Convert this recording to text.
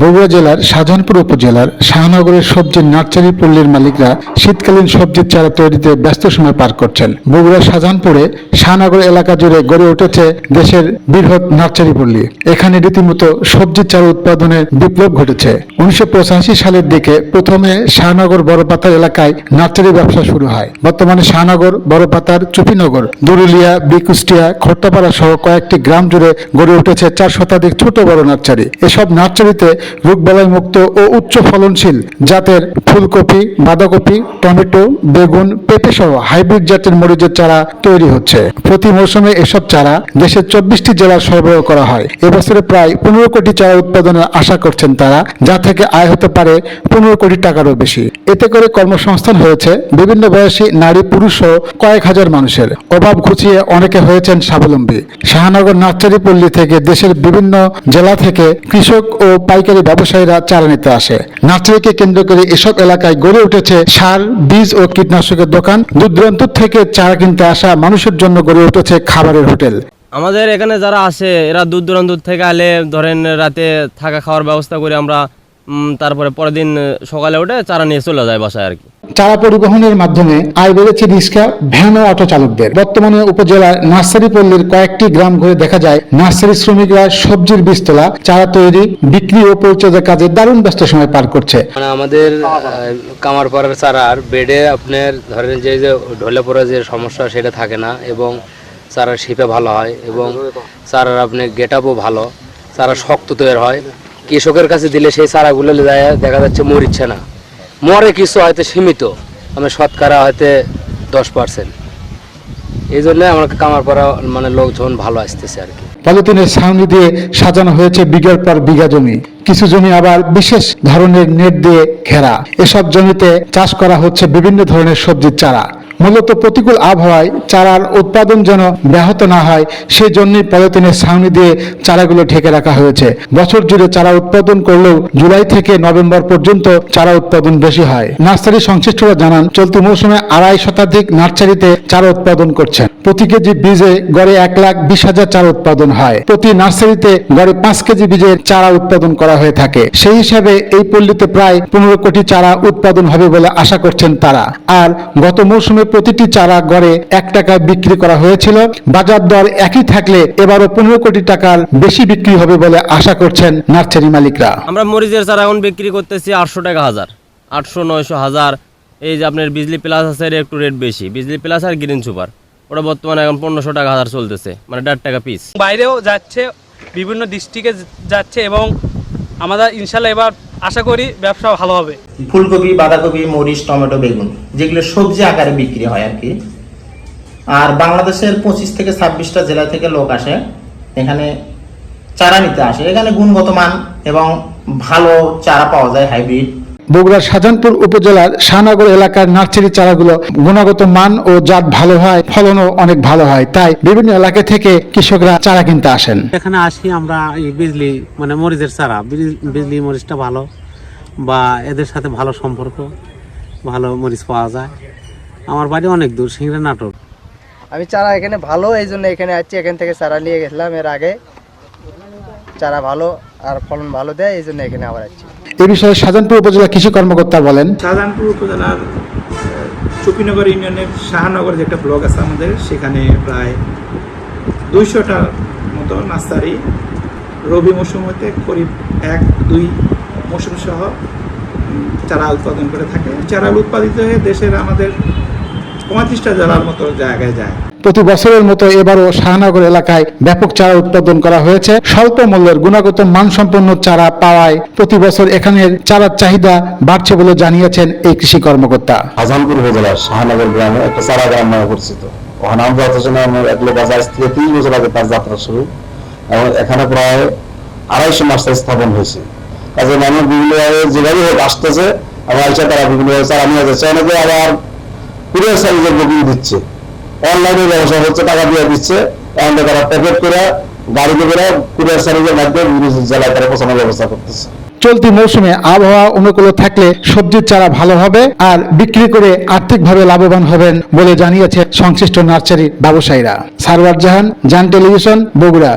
বগুড়া জেলার শাহজাহানপুর উপজেলার শাহনগরের সবজির নার্সারি পল্লীর মালিকরা শীতকালীন সবজির চারা তৈরিতে ব্যস্ত সময় পার করছেন। বগুড়া শাহজাহানপুরে শাহনগর এলাকা জুড়ে গড়ে উঠেছে দেশের বৃহৎ নার্সারি পল্লী। এখানে রীতিমতো সবজির চারা উৎপাদনের বিপ্লব ঘটেছে। উনিশশো পঁচাশি সালের দিকে প্রথমে শাহনগর বড়পাতার এলাকায় নার্সারি ব্যবসা শুরু হয়। বর্তমানে শাহনগর বড়পাতার চুপিনগর, দুরুলিয়া, বিকুষ্টিয়া, খট্টাপাড়া সহ কয়েকটি গ্রাম জুড়ে গড়ে উঠেছে চার শতাধিক ছোট বড় নার্সারি। এসব নার্সারিতে রোগবালাই মুক্ত ও উচ্চ ফলনশীল জাতের ফুলকপি, বাঁধাকপি, টমেটো, বেগুন পেঁপে সহ হাইব্রিড জাতের মরিচের চারা তৈরি হচ্ছে। প্রতি মৌসুমে এসব চারা দেশের চব্বিশটি জেলার সরবরাহ করা হয়। এবছরে প্রায় পনেরো কোটি চারা উৎপাদনের আশা করছেন তারা, যা থেকে আয় হতে পারে পনেরো কোটি টাকারও বেশি। এতে করে কর্মসংস্থান হয়েছে বিভিন্ন বয়সী নারী, পুরুষ সহ কয়েক হাজার মানুষের। অভাব ঘুচিয়ে অনেকে হয়েছেন স্বাবলম্বী। শাহনগর নার্সারি পল্লী থেকে দেশের বিভিন্ন জেলা থেকে কৃষক ও পাইকারি ব্যবসায়ীরা চারা নিতে আসে। নার্সারিকে কেন্দ্র করে এসব এলাকায় গড়ে উঠেছে সার, বীজ ও কীটনাশকের দোকান। দূর দূরান্ত থেকে চারা কিনতে আসা মানুষের জন্য গড়ে উঠেছে খাবারের হোটেল। আমাদের এখানে যারা আসে এরা দূর দূরান্ত থেকে আলে ধরেন রাতে থাকা খাওয়ার ব্যবস্থা করে আমরা তারপরে পরের দিন সকালে উঠে চারা নিয়ে চলে যায় বাসায় আর কি। চারা পরিবহনের মাধ্যমে আয় বেড়েছে রিক্সা ভ্যান ও অটো চালকদের। বর্তমানে উপজেলার নার্সারি পল্লীর কয়েকটি গ্রাম ঘুরে দেখা যায় নার্সারি শ্রমিকরা সবজির বীজ তোলা চারা তৈরি বিক্রি ও পরিচর্যার কাজে দারুণ ব্যস্ত সময় পার করছে। মানে আমাদের কামারপাড়ার চারার বেডে আপনার ধরেন যে যে ঢলে পড়ে যে সমস্যা সেটা থাকে না এবং চারার শিপে ভালো হয় এবং চারার আপনার গেট আপও ভালো চারা শক্ত তৈরি হয়। কৃষকের কাছে দিলে সেই চারাগুলো দেখা যাচ্ছে মরিচ্ছে না। মরে কিছু হয়তো সীমিত আমি শতকরা হয়তো দশ পার্সেন্ট। এই জন্য আমার কামারপাড়া মানে লোকজন ভালো আসতেছে আর কি। পলিথিনের ছাউনি দিয়ে সাজানো হয়েছে বিঘার পর বিঘা জমি। কিছু জমি আবার বিশেষ ধরনের নেট দিয়ে ঘেরা। এসব জমিতে চাষ করা হচ্ছে বিভিন্ন ধরনের সবজির চারা। মূলত প্রতিকূল আবহাওয়ায় চারার উৎপাদন যেন ব্যাহত না হয় সেই জন্যই পলিথিনের ছাউনি দিয়ে চারাগুলো ঢেকে রাখা হয়েছে। বছর জুড়ে চারা উৎপাদন করলেও জুলাই থেকে নভেম্বর পর্যন্ত চারা উৎপাদন বেশি হয়। নার্সারি সংশ্লিষ্টরা জানান, চলতি মৌসুমে আড়াই শতাধিক নার্সারিতে চারা উৎপাদন করছেন। প্রতি কেজি বীজে গড়ে এক লাখ বিশ হাজার চারা উৎপাদন হয়। প্রতি নার্সারিতে গড়ে পাঁচ কেজি বীজের চারা উৎপাদন করা হয়ে থাকে। সেই হিসাবে এই পল্লীতে প্রায় পনেরো কোটি চারা উৎপাদন হবে বলে আশা করছেন তারা। আর গত মৌসুমে প্রতিটি চারা গড়ে এক টাকায় বিক্রি করা হয়েছিল। বাজার দর একই থাকলে এবারও পনেরো কোটি টাকার বেশি বিক্রি হবে বলে আশা করছেন নার্সারি মালিকরা। আমরা মরিচের চারা এখন বিক্রি করতেছি আটশো টাকা হাজার। আটশো, নয়শো, হাজার। এই যে আপনার বিজলি প্লাস আছে একটু রেট বেশি। বিজলি প্লাস আর গ্রিন সুপার ওটা বর্তমানে এখন পনেরোশো টাকা হাজার চলতেছে মানে দেড় টাকা পিস বাইরেও যাচ্ছে বিভিন্ন ডিস্ট্রিক্টে যাচ্ছে এবং আমাদের ইনশাল্লাহ এবার আশা করি ব্যবসা ভালো হবে। ফুলকপি বাঁধাকপি মরিচ টমেটো বেগুন যেগুলো সবজি আকারে বিক্রি হয় আর কি। আর বাংলাদেশের পঁচিশ থেকে ছাব্বিশটা জেলা থেকে লোক আসে এখানে চারা নিতে আসে। এখানে গুণগত মান এবং ভালো চারা পাওয়া যায় হাইব্রিড। বগুড়ার শাহজাহানপুর উপজেলার শাহনগর এলাকার নার্সারি চারাগুলো গুণগত মান ও জাত ভালো হয় ফলনও অনেক ভালো হয়। তাই বিভিন্ন এলাকা থেকে কৃষকরা চারা কিনতে আসেন। এখানে আসি আমরা এই বিজলি মানে মরিচের চারা। বিজলি মরিচটা ভালো বা এদের সাথে ভালো সম্পর্ক ভালো মরিচ পাওয়া যায়। আমার বাড়ি অনেক দূর সিংড়া নাটক আমি চারা এখানে ভালো এই জন্য এখানে আসছি। এখান থেকে চারা নিয়ে গেছিলাম এর আগে। চারা ভালো আর ফলন ভালো দেয় এই জন্য এখানে আবার আসছি। এ বিষয়ে শাহজাহানপুর উপজেলা কৃষি কর্মকর্তা বলেন, শাহজাহানপুর উপজেলার চুপিনগর ইউনিয়নের শাহনগর যে একটা ব্লক আছে আমাদের, সেখানে প্রায় দুইশোটার মতো নার্সারি, রবি মৌসুম হতে করিব এক, দুই মৌসুম সহ চারা উৎপাদন করে থাকে। চারা উৎপাদিত হয়ে দেশের আমাদের পঁয়ত্রিশটা জেলার মতো জায়গায় যায়। প্রতি বছরের মতো এবারও শাহনগর এলাকায় ব্যাপক চারা উৎপাদন করা হয়েছে। স্বল্প মূল্যের গুণগত মানসম্পন্ন চারা পাওয়ায় প্রতি বছর এখানের চারার চাহিদা বাড়ছে বলে জানিয়েছেন এই কৃষি কর্মকর্তা। আজানপুর উপজেলার শাহনগর গ্রামে একটা চারা গ্রাম নামে পরিচিত। ওখানে আমরা আমার এক লোক আজ থেকে তিরিশ বছর আগে তার যাত্রা শুরু। এবং এখানে প্রায় আড়াইশো মাস্টার স্থাপন হয়েছে। কাজে মানুষ বিভিন্নভাবে যেভাবে হোক আসতেছে এবং আইসা তারা বিভিন্নভাবে চারা নিয়ে যাচ্ছে। অনেকে আবার কুরিয়ার সার্ভিসের বুকিং দিচ্ছে। অনলাইনে ব্যবসা হচ্ছে টাকা দিয়ে দিচ্ছে। এখন তারা প্যাকেট করে, গাড়িতে করে কুরিয়ার সার্ভিসের মাধ্যমে বিভিন্ন জেলায় তারা পৌঁছানোর ব্যবস্থা করতেছে। চলতি মৌসুমে আবহাওয়া অনুকূলে থাকলে সবজির চারা ভালো হবে আর বিক্রি করে আর্থিকভাবে লাভবান হবেন বলে জানিয়েছে সংশ্লিষ্ট নার্সারি ব্যবসায়ীরা। সারওয়ার জাহান, জান টেলিভিশন, বগুড়া।